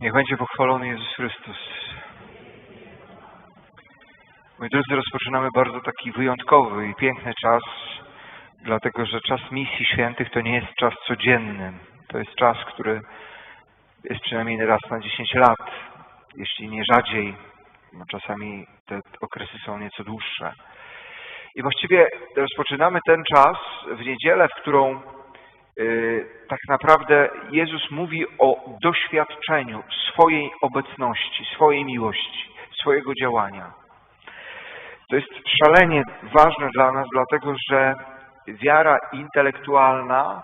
Niech będzie pochwalony Jezus Chrystus. Moi drodzy, rozpoczynamy bardzo taki wyjątkowy i piękny czas, dlatego że czas misji świętych to nie jest czas codzienny. To jest czas, który jest przynajmniej raz na 10 lat, jeśli nie rzadziej. No czasami te okresy są nieco dłuższe. I właściwie rozpoczynamy ten czas w niedzielę, w którą tak naprawdę Jezus mówi o doświadczeniu swojej obecności, swojej miłości, swojego działania. To jest szalenie ważne dla nas, dlatego że wiara intelektualna,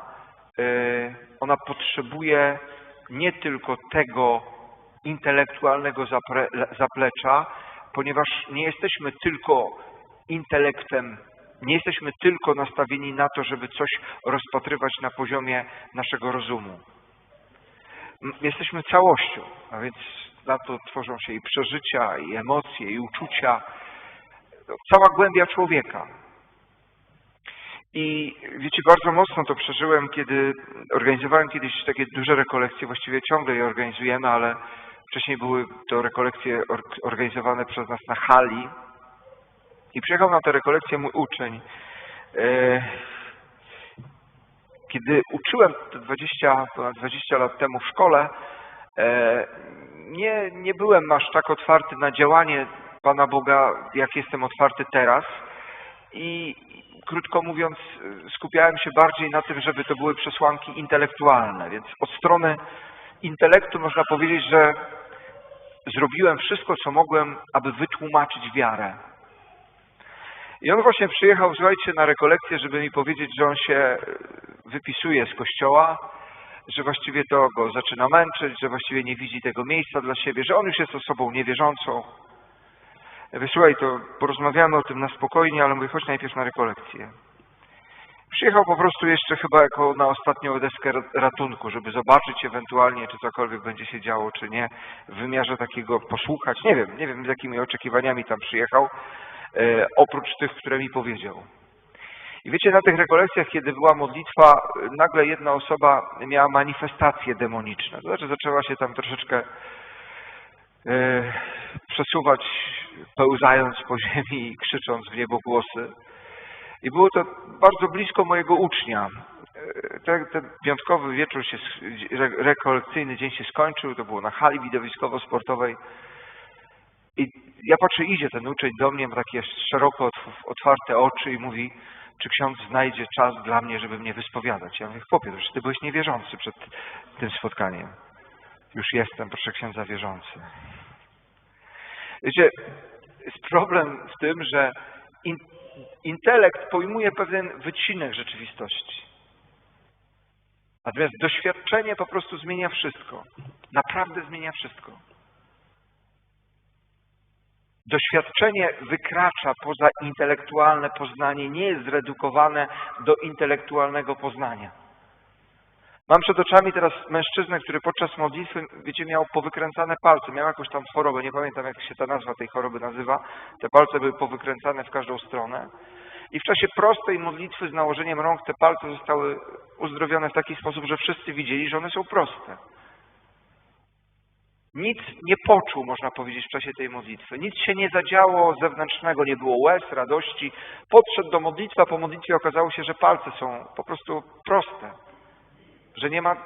yy, ona potrzebuje nie tylko tego intelektualnego zaplecza, ponieważ nie jesteśmy tylko intelektem, nie jesteśmy tylko nastawieni na to, żeby coś rozpatrywać na poziomie naszego rozumu. Jesteśmy całością, a więc na to tworzą się i przeżycia, i emocje, i uczucia, cała głębia człowieka. I wiecie, bardzo mocno to przeżyłem, kiedy organizowałem kiedyś takie duże rekolekcje, właściwie ciągle je organizujemy, ale wcześniej były to rekolekcje organizowane przez nas na hali. I przyjechał na tę rekolekcję mój uczeń. Kiedy uczyłem 20, ponad 20 lat temu w szkole, nie, nie byłem aż tak otwarty na działanie Pana Boga, jak jestem otwarty teraz. I krótko mówiąc, skupiałem się bardziej na tym, żeby to były przesłanki intelektualne. Więc od strony intelektu można powiedzieć, że zrobiłem wszystko, co mogłem, aby wytłumaczyć wiarę. I on właśnie przyjechał, słuchajcie, na rekolekcję, żeby mi powiedzieć, że on się wypisuje z kościoła, że właściwie to go zaczyna męczyć, że właściwie nie widzi tego miejsca dla siebie, że on już jest osobą niewierzącą. Ja mówię, słuchaj, to porozmawiamy o tym na spokojnie, ale mówię, chodź najpierw na rekolekcję. Przyjechał po prostu jeszcze chyba jako na ostatnią deskę ratunku, żeby zobaczyć ewentualnie, czy cokolwiek będzie się działo, czy nie, w wymiarze takiego posłuchać. Nie wiem, nie wiem z jakimi oczekiwaniami tam przyjechał, e, oprócz tych, które mi powiedział. I wiecie, na tych rekolekcjach, kiedy była modlitwa, nagle jedna osoba miała manifestacje demoniczne. To znaczy zaczęła się tam troszeczkę e, przesuwać, pełzając po ziemi i krzycząc w niebo głosy. I było to bardzo blisko mojego ucznia. Ten, ten piątkowy wieczór, się, rekolekcyjny dzień się skończył, to było na hali widowiskowo-sportowej. I ja patrzę, idzie ten uczeń do mnie, ma takie szeroko otwarte oczy i mówi, czy ksiądz znajdzie czas dla mnie, żeby mnie wyspowiadać. Ja mówię, chłopie, to ty byłeś niewierzący przed tym spotkaniem. Już jestem, proszę księdza, wierzący. Wiecie, jest problem w tym, że in, intelekt pojmuje pewien wycinek rzeczywistości. Natomiast doświadczenie po prostu zmienia wszystko. Naprawdę zmienia wszystko. Doświadczenie wykracza poza intelektualne poznanie, nie jest zredukowane do intelektualnego poznania. Mam przed oczami teraz mężczyznę, który podczas modlitwy, wiecie, miał powykręcane palce, miał jakąś tam chorobę, nie pamiętam jak się ta nazwa tej choroby nazywa. Te palce były powykręcane w każdą stronę. I w czasie prostej modlitwy z nałożeniem rąk te palce zostały uzdrowione w taki sposób, że wszyscy widzieli, że one są proste. Nic nie poczuł, można powiedzieć, w czasie tej modlitwy. Nic się nie zadziało zewnętrznego, nie było łez, radości. Podszedł do modlitwy, a po modlitwie okazało się, że palce są po prostu proste. Że nie ma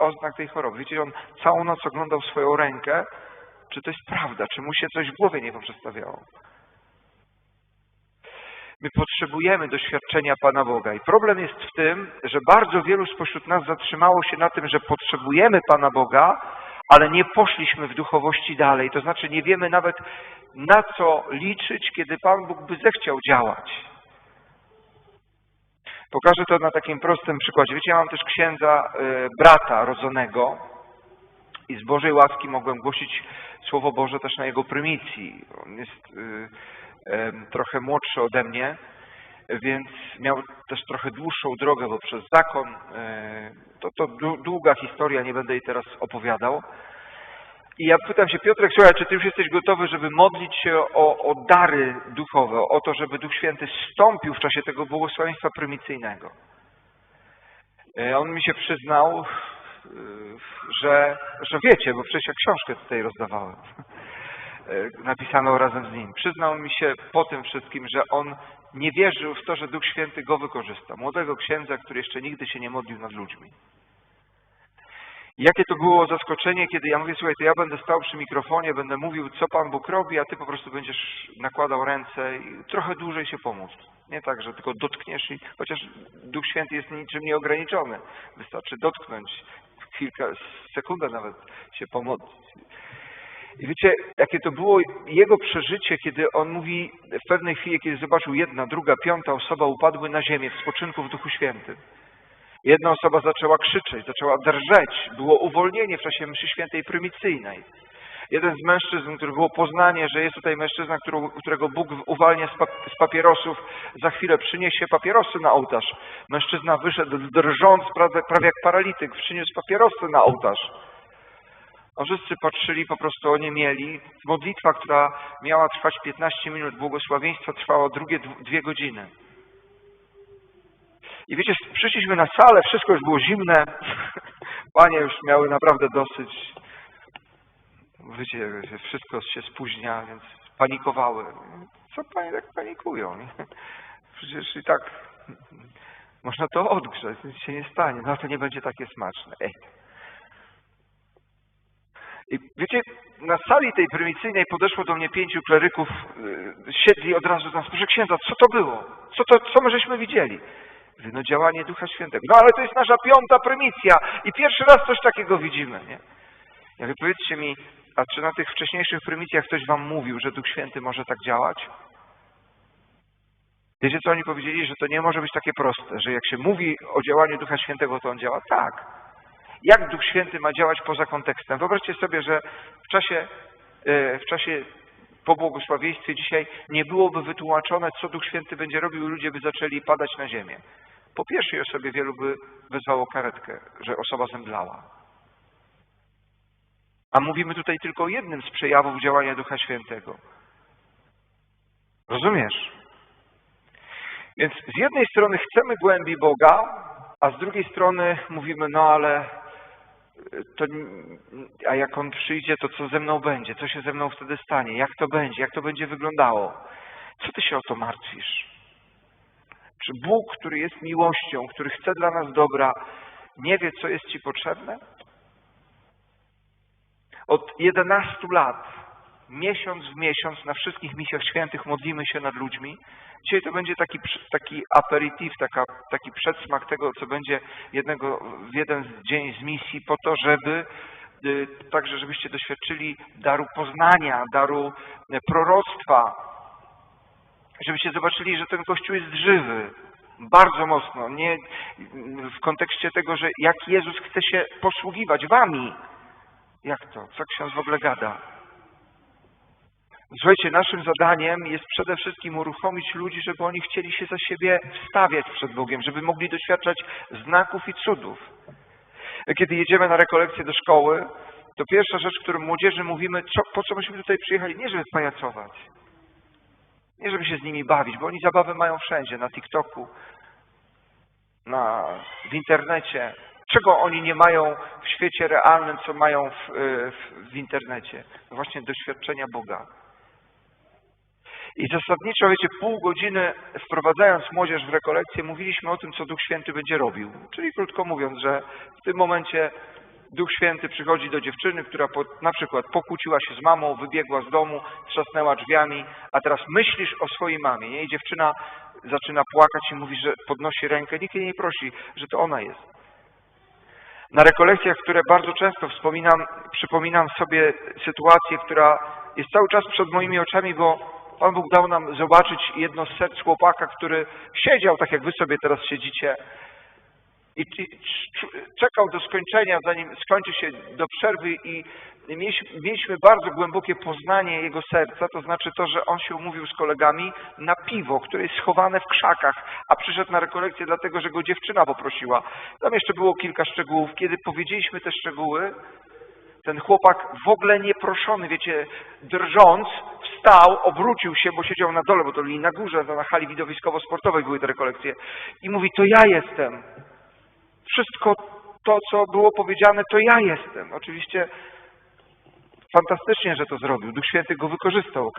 oznak tej choroby. Wiecie, on całą noc oglądał swoją rękę, czy to jest prawda, czy mu się coś w głowie nie poprzestawiało. My potrzebujemy doświadczenia Pana Boga. I problem jest w tym, że bardzo wielu spośród nas zatrzymało się na tym, że potrzebujemy Pana Boga, ale nie poszliśmy w duchowości dalej. To znaczy nie wiemy nawet na co liczyć, kiedy Pan Bóg by zechciał działać. Pokażę to na takim prostym przykładzie. Wiecie, ja mam też księdza, y, brata rodzonego i z Bożej łaski mogłem głosić Słowo Boże też na jego prymicji. On jest y, trochę młodszy ode mnie, więc miał też trochę dłuższą drogę, bo przez zakon, e, to, to długa historia, nie będę jej teraz opowiadał. I ja pytam się, Piotrek, słuchaj, czy ty już jesteś gotowy, żeby modlić się o, o dary duchowe, o to, żeby Duch Święty stąpił w czasie tego błogosławieństwa prymicyjnego? E, on mi się przyznał, że, że wiecie, bo przecież ja książkę tutaj rozdawałem, napisaną razem z nim. Przyznał mi się po tym wszystkim, że on nie wierzył w to, że Duch Święty go wykorzysta. Młodego księdza, który jeszcze nigdy się nie modlił nad ludźmi. Jakie to było zaskoczenie, kiedy ja mówię, słuchaj, to ja będę stał przy mikrofonie, będę mówił, co Pan Bóg robi, a Ty po prostu będziesz nakładał ręce i trochę dłużej się pomóc. Nie tak, że tylko dotkniesz i, chociaż Duch Święty jest niczym nieograniczony. Wystarczy dotknąć, chwilkę, sekundę nawet się pomodlić. I wiecie, jakie to było jego przeżycie, kiedy on mówi w pewnej chwili, kiedy zobaczył jedna, druga, piąta osoba upadły na ziemię w spoczynku w Duchu Świętym. Jedna osoba zaczęła krzyczeć, zaczęła drżeć. Było uwolnienie w czasie mszy świętej prymicyjnej. Jeden z mężczyzn, który było poznanie, że jest tutaj mężczyzna, którego, Bóg uwalnia z, pap z papierosów, za chwilę przyniesie papierosy na ołtarz. Mężczyzna wyszedł drżąc, prawie jak paralityk, przyniósł papierosy na ołtarz. A wszyscy patrzyli, po prostu oni mieli. Modlitwa, która miała trwać 15 minut, błogosławieństwo trwało drugie dwie godziny. I wiecie, przyszliśmy na salę, wszystko już było zimne. Panie już miały naprawdę dosyć. Wiecie, wszystko się spóźnia, więc panikowały. Co panie tak panikują? Przecież i tak można to odgrzeć, nic się nie stanie. No to nie będzie takie smaczne. Ej. I wiecie, na sali tej prymicyjnej podeszło do mnie pięciu kleryków, yy, siedli od razu nas, proszę księdza, co to było? Co, to, co my żeśmy widzieli? No działanie Ducha Świętego. No ale to jest nasza piąta prymicja i pierwszy raz coś takiego widzimy, nie? Ja mówię, powiedzcie mi, a czy na tych wcześniejszych prymicjach ktoś wam mówił, że Duch Święty może tak działać? Wiecie, co oni powiedzieli? Że to nie może być takie proste, że jak się mówi o działaniu Ducha Świętego, to on działa tak. Jak Duch Święty ma działać poza kontekstem? Wyobraźcie sobie, że w czasie, e, w czasie po błogosławieństwie dzisiaj nie byłoby wytłumaczone, co Duch Święty będzie robił i ludzie by zaczęli padać na ziemię. Po pierwszej osobie wielu by wezwało karetkę, że osoba zemdlała. A mówimy tutaj tylko o jednym z przejawów działania Ducha Świętego. Rozumiesz? Więc z jednej strony chcemy głębi Boga, a z drugiej strony mówimy, no ale to, a jak On przyjdzie, to co ze mną będzie? Co się ze mną wtedy stanie? Jak to będzie? Jak to będzie wyglądało? Co ty się o to martwisz? Czy Bóg, który jest miłością, który chce dla nas dobra, nie wie, co jest Ci potrzebne? Od 11 lat, miesiąc w miesiąc, na wszystkich misjach świętych modlimy się nad ludźmi. Dzisiaj to będzie taki, taki aperitif, taka, taki przedsmak tego, co będzie jednego, w jeden dzień z misji, po to, żeby y, także, żebyście doświadczyli daru poznania, daru y, proroctwa, żebyście zobaczyli, że ten Kościół jest żywy, bardzo mocno, nie w kontekście tego, że jak Jezus chce się posługiwać wami. Jak to? Co ksiądz w ogóle gada? Słuchajcie, naszym zadaniem jest przede wszystkim uruchomić ludzi, żeby oni chcieli się za siebie wstawiać przed Bogiem, żeby mogli doświadczać znaków i cudów. Kiedy jedziemy na rekolekcję do szkoły, to pierwsza rzecz, którą młodzieży mówimy, co, po co myśmy tutaj przyjechali, nie żeby pajacować, nie żeby się z nimi bawić, bo oni zabawę mają wszędzie, na TikToku, na, w internecie. Czego oni nie mają w świecie realnym, co mają w, w, w internecie? No właśnie doświadczenia Boga. I zasadniczo, wiecie, pół godziny wprowadzając młodzież w rekolekcję, mówiliśmy o tym, co Duch Święty będzie robił. Czyli krótko mówiąc, że w tym momencie Duch Święty przychodzi do dziewczyny, która po, na przykład pokłóciła się z mamą, wybiegła z domu, trzasnęła drzwiami, a teraz myślisz o swojej mamie. Nie? I dziewczyna zaczyna płakać i mówi, że podnosi rękę. Nikt jej nie prosi, że to ona jest. Na rekolekcjach, które bardzo często wspominam, przypominam sobie sytuację, która jest cały czas przed moimi oczami, bo Pan Bóg dał nam zobaczyć jedno z serc chłopaka, który siedział tak jak wy sobie teraz siedzicie i czekał do skończenia, zanim skończy się do przerwy i mieliśmy bardzo głębokie poznanie jego serca, to znaczy to, że on się umówił z kolegami na piwo, które jest schowane w krzakach, a przyszedł na rekolekcję dlatego, że go dziewczyna poprosiła. Tam jeszcze było kilka szczegółów. Kiedy powiedzieliśmy te szczegóły, ten chłopak w ogóle nieproszony, wiecie, drżąc, wstał, obrócił się, bo siedział na dole, bo to byli na górze, na hali widowiskowo-sportowej były te rekolekcje i mówi, to ja jestem. Wszystko to, co było powiedziane, to ja jestem. Oczywiście fantastycznie, że to zrobił. Duch Święty go wykorzystał, ok?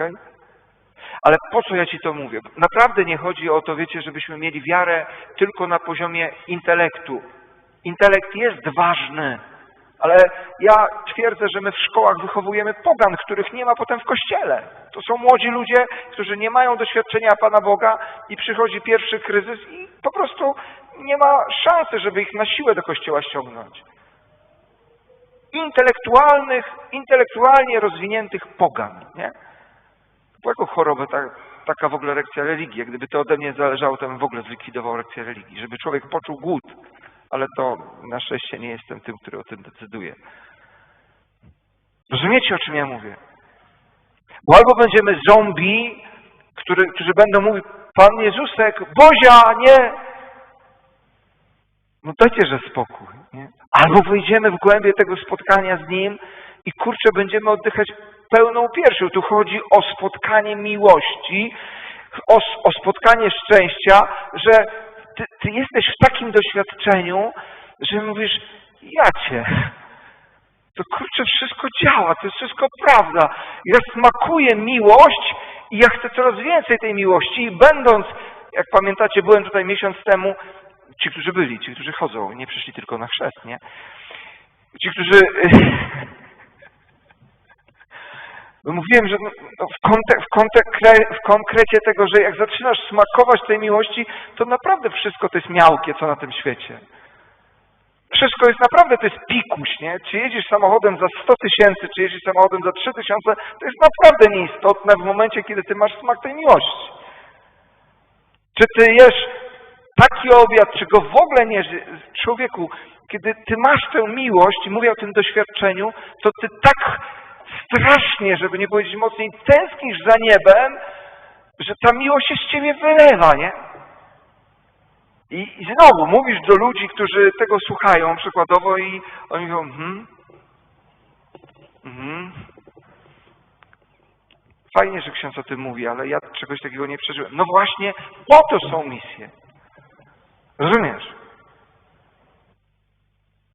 Ale po co ja ci to mówię? Naprawdę nie chodzi o to, wiecie, żebyśmy mieli wiarę tylko na poziomie intelektu. Intelekt jest ważny, ale ja twierdzę, że my w szkołach wychowujemy pogan, których nie ma potem w kościele. To są młodzi ludzie, którzy nie mają doświadczenia Pana Boga i przychodzi pierwszy kryzys i po prostu nie ma szansy, żeby ich na siłę do kościoła ściągnąć. Intelektualnych, intelektualnie rozwiniętych pogan, nie? Po jaką chorobę ta, taka w ogóle lekcja religii? Gdyby to ode mnie zależało, to bym w ogóle zlikwidował lekcję religii, żeby człowiek poczuł głód, ale to na szczęście nie jestem tym, który o tym decyduje. Rozumiecie, o czym ja mówię? Bo albo będziemy zombie, który, którzy będą mówić, Pan Jezusek, Bozia, nie! No dajcie, że spokój. Nie? Albo wyjdziemy w głębie tego spotkania z Nim i kurczę, będziemy oddychać pełną piersią. Tu chodzi o spotkanie miłości, o, o spotkanie szczęścia, że ty, ty jesteś w takim doświadczeniu, że mówisz, ja cię. To kurczę, wszystko działa, to jest wszystko prawda. Ja smakuję miłość i ja chcę coraz więcej tej miłości i będąc, jak pamiętacie, byłem tutaj miesiąc temu, ci, którzy byli, ci, którzy chodzą, nie przyszli tylko na chrzest, nie? Ci, którzy... No mówiłem, że no, no w, kontek, w, w konkrecie tego, że jak zaczynasz smakować tej miłości, to naprawdę wszystko to jest miałkie, co na tym świecie. Wszystko jest naprawdę, to jest pikuś, nie? Czy jedziesz samochodem za 100 tysięcy, czy jedziesz samochodem za 3 tysiące, to jest naprawdę nieistotne w momencie, kiedy ty masz smak tej miłości. Czy ty jesz taki obiad, czy go w ogóle nie człowieku, kiedy ty masz tę miłość mówię o tym doświadczeniu, to ty tak strasznie, żeby nie powiedzieć mocniej, tęsknisz za niebem, że ta miłość się z ciebie wylewa, nie? I, I znowu mówisz do ludzi, którzy tego słuchają przykładowo i oni mówią, mhm, mhm. Fajnie, że ksiądz o tym mówi, ale ja czegoś takiego nie przeżyłem. No właśnie, po to są misje. Rozumiesz?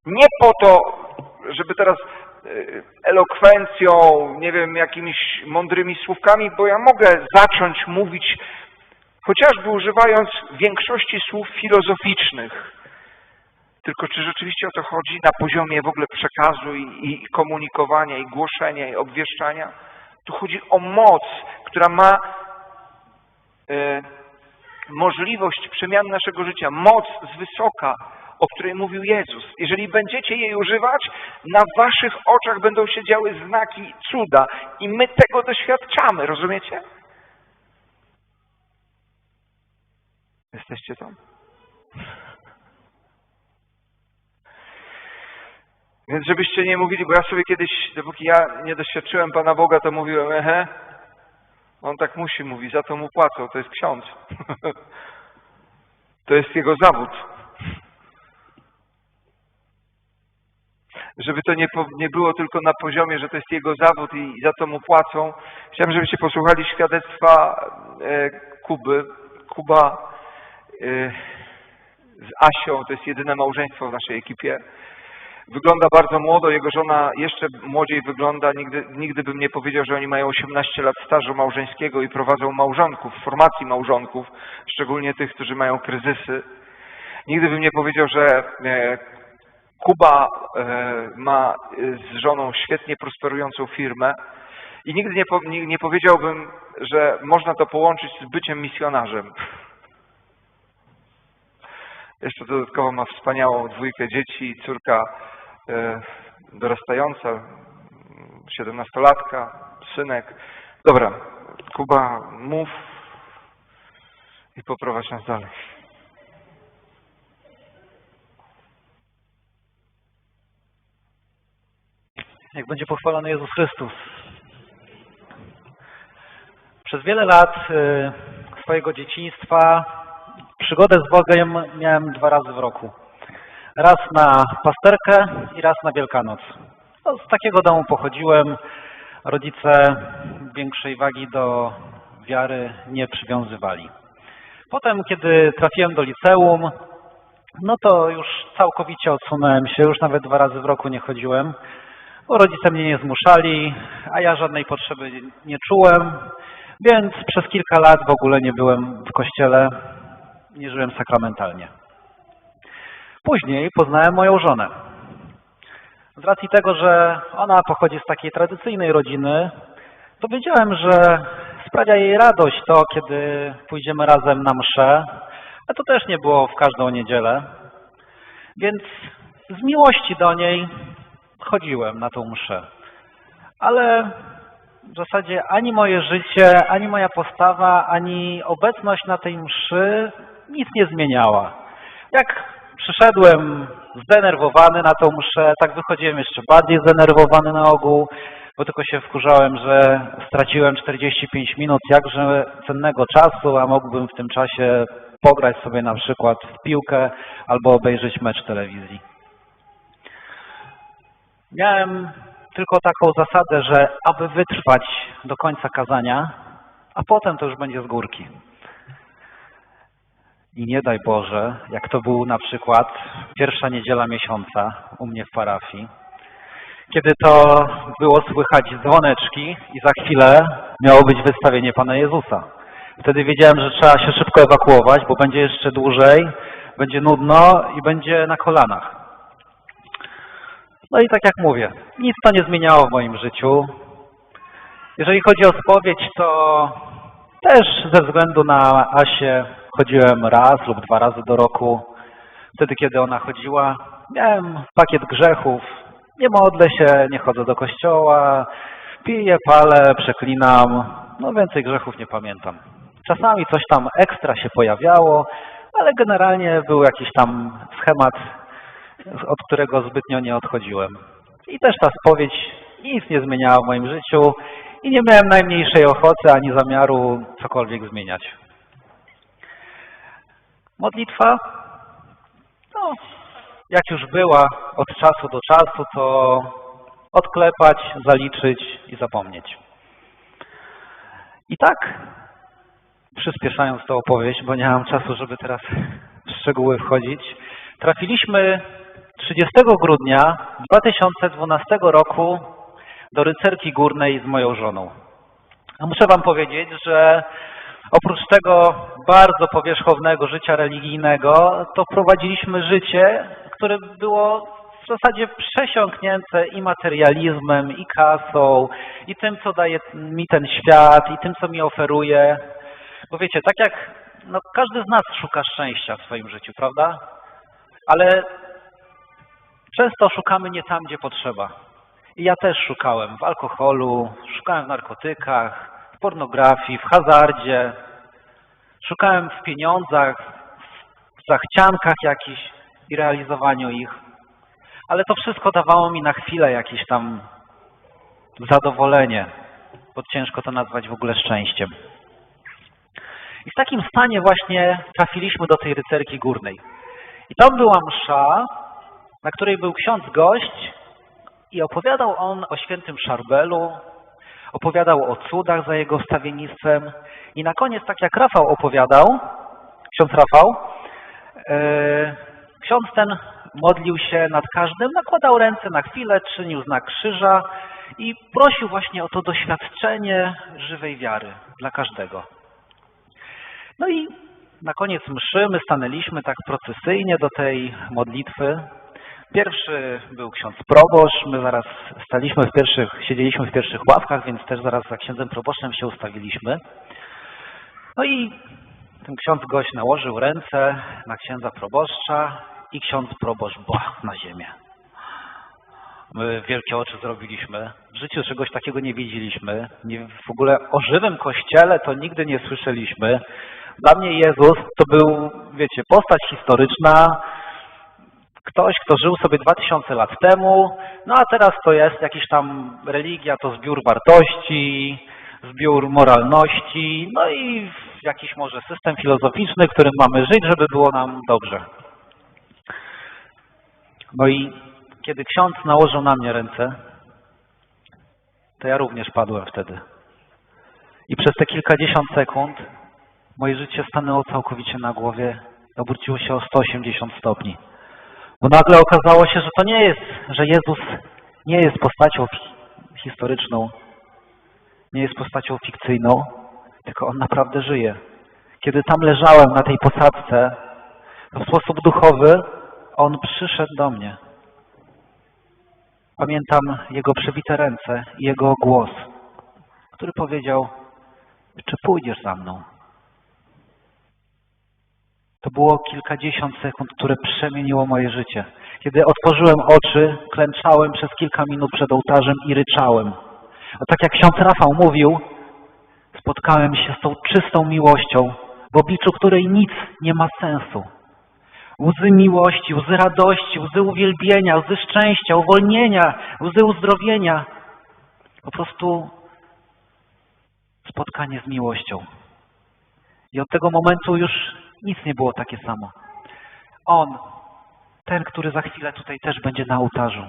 Nie po to, żeby teraz elokwencją, nie wiem, jakimiś mądrymi słówkami, bo ja mogę zacząć mówić, chociażby używając większości słów filozoficznych. Tylko czy rzeczywiście o to chodzi na poziomie w ogóle przekazu i, i komunikowania, i głoszenia, i obwieszczania? Tu chodzi o moc, która ma e, możliwość przemiany naszego życia, moc z wysoka, o której mówił Jezus. Jeżeli będziecie jej używać, na waszych oczach będą się działy znaki, cuda i my tego doświadczamy, rozumiecie? Jesteście tam? Więc żebyście nie mówili, bo ja sobie kiedyś, dopóki ja nie doświadczyłem Pana Boga, to mówiłem, ehe, on tak musi mówić, za to mu płacą, to jest ksiądz. to jest jego zawód. Żeby to nie, nie było tylko na poziomie, że to jest jego zawód i za to mu płacą. Chciałem, żebyście posłuchali świadectwa e, Kuby. Kuba e, z Asią, to jest jedyne małżeństwo w naszej ekipie. Wygląda bardzo młodo, jego żona jeszcze młodziej wygląda. Nigdy, nigdy bym nie powiedział, że oni mają 18 lat stażu małżeńskiego i prowadzą małżonków, formacji małżonków, szczególnie tych, którzy mają kryzysy. Nigdy bym nie powiedział, że e, Kuba e, ma z żoną świetnie prosperującą firmę i nigdy nie, nie, nie powiedziałbym, że można to połączyć z byciem misjonarzem. Jeszcze dodatkowo ma wspaniałą dwójkę dzieci, córka e, dorastająca, siedemnastolatka, synek. Dobra, Kuba, mów i poprowadź nas dalej. Jak będzie pochwalony Jezus Chrystus. Przez wiele lat y, swojego dzieciństwa przygodę z Bogiem miałem dwa razy w roku. Raz na pasterkę i raz na Wielkanoc. No, z takiego domu pochodziłem. Rodzice większej wagi do wiary nie przywiązywali. Potem, kiedy trafiłem do liceum, no to już całkowicie odsunąłem się, już nawet dwa razy w roku nie chodziłem, bo rodzice mnie nie zmuszali, a ja żadnej potrzeby nie czułem, więc przez kilka lat w ogóle nie byłem w kościele, nie żyłem sakramentalnie. Później poznałem moją żonę. Z racji tego, że ona pochodzi z takiej tradycyjnej rodziny, to wiedziałem, że sprawia jej radość to, kiedy pójdziemy razem na mszę, a to też nie było w każdą niedzielę. Więc z miłości do niej chodziłem na tą mszę. Ale w zasadzie ani moje życie, ani moja postawa, ani obecność na tej mszy nic nie zmieniała. Jak przyszedłem zdenerwowany na tą mszę, tak wychodziłem jeszcze bardziej zdenerwowany na ogół, bo tylko się wkurzałem, że straciłem 45 minut jakże cennego czasu, a mógłbym w tym czasie pograć sobie na przykład w piłkę albo obejrzeć mecz telewizji. Miałem tylko taką zasadę, że aby wytrwać do końca kazania, a potem to już będzie z górki. I nie daj Boże, jak to był na przykład pierwsza niedziela miesiąca u mnie w parafii, kiedy to było słychać dzwoneczki i za chwilę miało być wystawienie Pana Jezusa. Wtedy wiedziałem, że trzeba się szybko ewakuować, bo będzie jeszcze dłużej, będzie nudno i będzie na kolanach. No i tak jak mówię, nic to nie zmieniało w moim życiu. Jeżeli chodzi o spowiedź, to też ze względu na Asię chodziłem raz lub dwa razy do roku. Wtedy, kiedy ona chodziła, miałem pakiet grzechów. Nie modlę się, nie chodzę do kościoła, piję, palę, przeklinam. No więcej grzechów nie pamiętam. Czasami coś tam ekstra się pojawiało, ale generalnie był jakiś tam schemat, od którego zbytnio nie odchodziłem. I też ta spowiedź nic nie zmieniała w moim życiu i nie miałem najmniejszej ochoty ani zamiaru cokolwiek zmieniać. Modlitwa, no, jak już była od czasu do czasu, to odklepać, zaliczyć i zapomnieć. I tak, przyspieszając tę opowieść, bo nie mam czasu, żeby teraz w szczegóły wchodzić, trafiliśmy 30 grudnia 2012 roku do Rycerki Górnej z moją żoną. A muszę Wam powiedzieć, że oprócz tego bardzo powierzchownego życia religijnego, to prowadziliśmy życie, które było w zasadzie przesiąknięte i materializmem, i kasą, i tym, co daje mi ten świat, i tym, co mi oferuje. Bo wiecie, tak jak no, każdy z nas szuka szczęścia w swoim życiu, prawda? Ale często szukamy nie tam, gdzie potrzeba. I ja też szukałem w alkoholu, szukałem w narkotykach, w pornografii, w hazardzie, szukałem w pieniądzach, w zachciankach jakichś i realizowaniu ich. Ale to wszystko dawało mi na chwilę jakieś tam zadowolenie, bo ciężko to nazwać w ogóle szczęściem. I w takim stanie właśnie trafiliśmy do tej rycerki górnej. I tam była msza, na której był ksiądz gość i opowiadał on o świętym Szarbelu, opowiadał o cudach za jego wstawiennictwem i na koniec, tak jak Rafał opowiadał, ksiądz Rafał, e, ksiądz ten modlił się nad każdym, nakładał ręce na chwilę, czynił znak krzyża i prosił właśnie o to doświadczenie żywej wiary dla każdego. No i na koniec mszy my stanęliśmy tak procesyjnie do tej modlitwy. Pierwszy był ksiądz proboszcz, my zaraz staliśmy w pierwszych, siedzieliśmy w pierwszych ławkach, więc też zaraz za księdzem proboszczem się ustawiliśmy. No i ten ksiądz gość nałożył ręce na księdza proboszcza i ksiądz proboszcz bach na ziemię. My wielkie oczy zrobiliśmy. W życiu czegoś takiego nie widzieliśmy. W ogóle o żywym kościele to nigdy nie słyszeliśmy. Dla mnie Jezus to był, wiecie, postać historyczna, ktoś, kto żył sobie 2000 lat temu, no a teraz to jest jakiś tam religia, to zbiór wartości, zbiór moralności, no i jakiś może system filozoficzny, którym mamy żyć, żeby było nam dobrze. No i kiedy ksiądz nałożył na mnie ręce, to ja również padłem wtedy. I przez te kilkadziesiąt sekund moje życie stanęło całkowicie na głowie obróciło się o 180 stopni. Bo nagle okazało się, że to nie jest, że Jezus nie jest postacią historyczną, nie jest postacią fikcyjną, tylko On naprawdę żyje. Kiedy tam leżałem na tej posadzce, to w sposób duchowy On przyszedł do mnie. Pamiętam Jego przebite ręce i Jego głos, który powiedział, czy pójdziesz za mną? To było kilkadziesiąt sekund, które przemieniło moje życie. Kiedy otworzyłem oczy, klęczałem przez kilka minut przed ołtarzem i ryczałem. A tak jak ksiądz Rafał mówił, spotkałem się z tą czystą miłością, w obliczu której nic nie ma sensu. Łzy miłości, łzy radości, łzy uwielbienia, łzy szczęścia, uwolnienia, łzy uzdrowienia. Po prostu spotkanie z miłością. I od tego momentu już nic nie było takie samo. On, ten, który za chwilę tutaj też będzie na ołtarzu,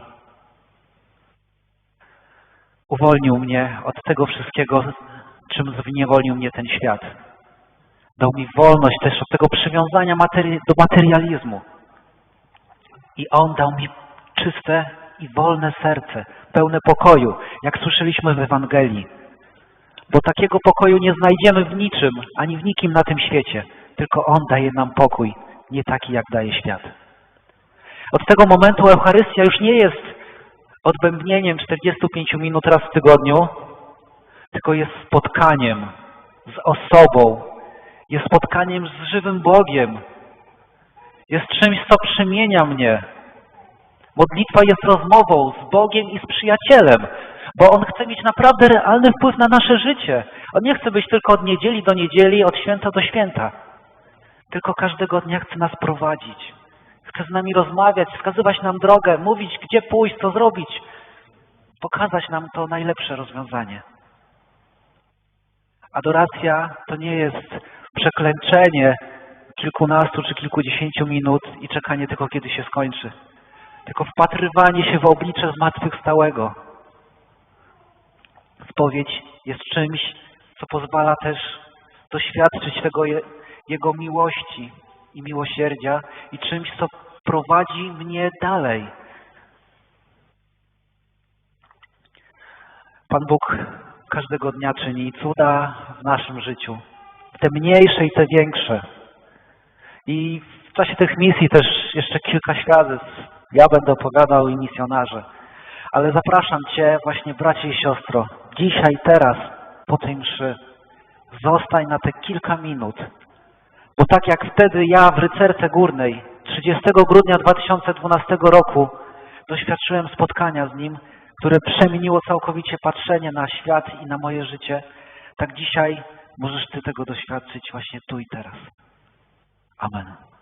uwolnił mnie od tego wszystkiego, czym zniewolił mnie ten świat. Dał mi wolność też od tego przywiązania materi do materializmu. I On dał mi czyste i wolne serce, pełne pokoju, jak słyszeliśmy w Ewangelii. Bo takiego pokoju nie znajdziemy w niczym, ani w nikim na tym świecie. Tylko On daje nam pokój, nie taki jak daje świat. Od tego momentu Eucharystia już nie jest odbębnieniem 45 minut raz w tygodniu, tylko jest spotkaniem z osobą, jest spotkaniem z żywym Bogiem, jest czymś, co przemienia mnie. Modlitwa jest rozmową z Bogiem i z przyjacielem, bo On chce mieć naprawdę realny wpływ na nasze życie. On nie chce być tylko od niedzieli do niedzieli, od święta do święta. Tylko każdego dnia chce nas prowadzić. Chce z nami rozmawiać, wskazywać nam drogę, mówić, gdzie pójść, co zrobić. Pokazać nam to najlepsze rozwiązanie. Adoracja to nie jest przeklęczenie kilkunastu czy kilkudziesięciu minut i czekanie tylko, kiedy się skończy. Tylko wpatrywanie się w oblicze zmartwychwstałego. Spowiedź jest czymś, co pozwala też doświadczyć tego Jego miłości i miłosierdzia i czymś, co prowadzi mnie dalej. Pan Bóg każdego dnia czyni cuda w naszym życiu. Te mniejsze i te większe. I w czasie tych misji też jeszcze kilka świadectw ja będę opowiadał i misjonarze. Ale zapraszam Cię właśnie bracie i siostro, dzisiaj, teraz, po tej mszy, zostań na te kilka minut. Bo tak jak wtedy ja w Rycerce Górnej 30 grudnia 2012 roku doświadczyłem spotkania z Nim, które przemieniło całkowicie patrzenie na świat i na moje życie, tak dzisiaj możesz Ty tego doświadczyć właśnie tu i teraz. Amen.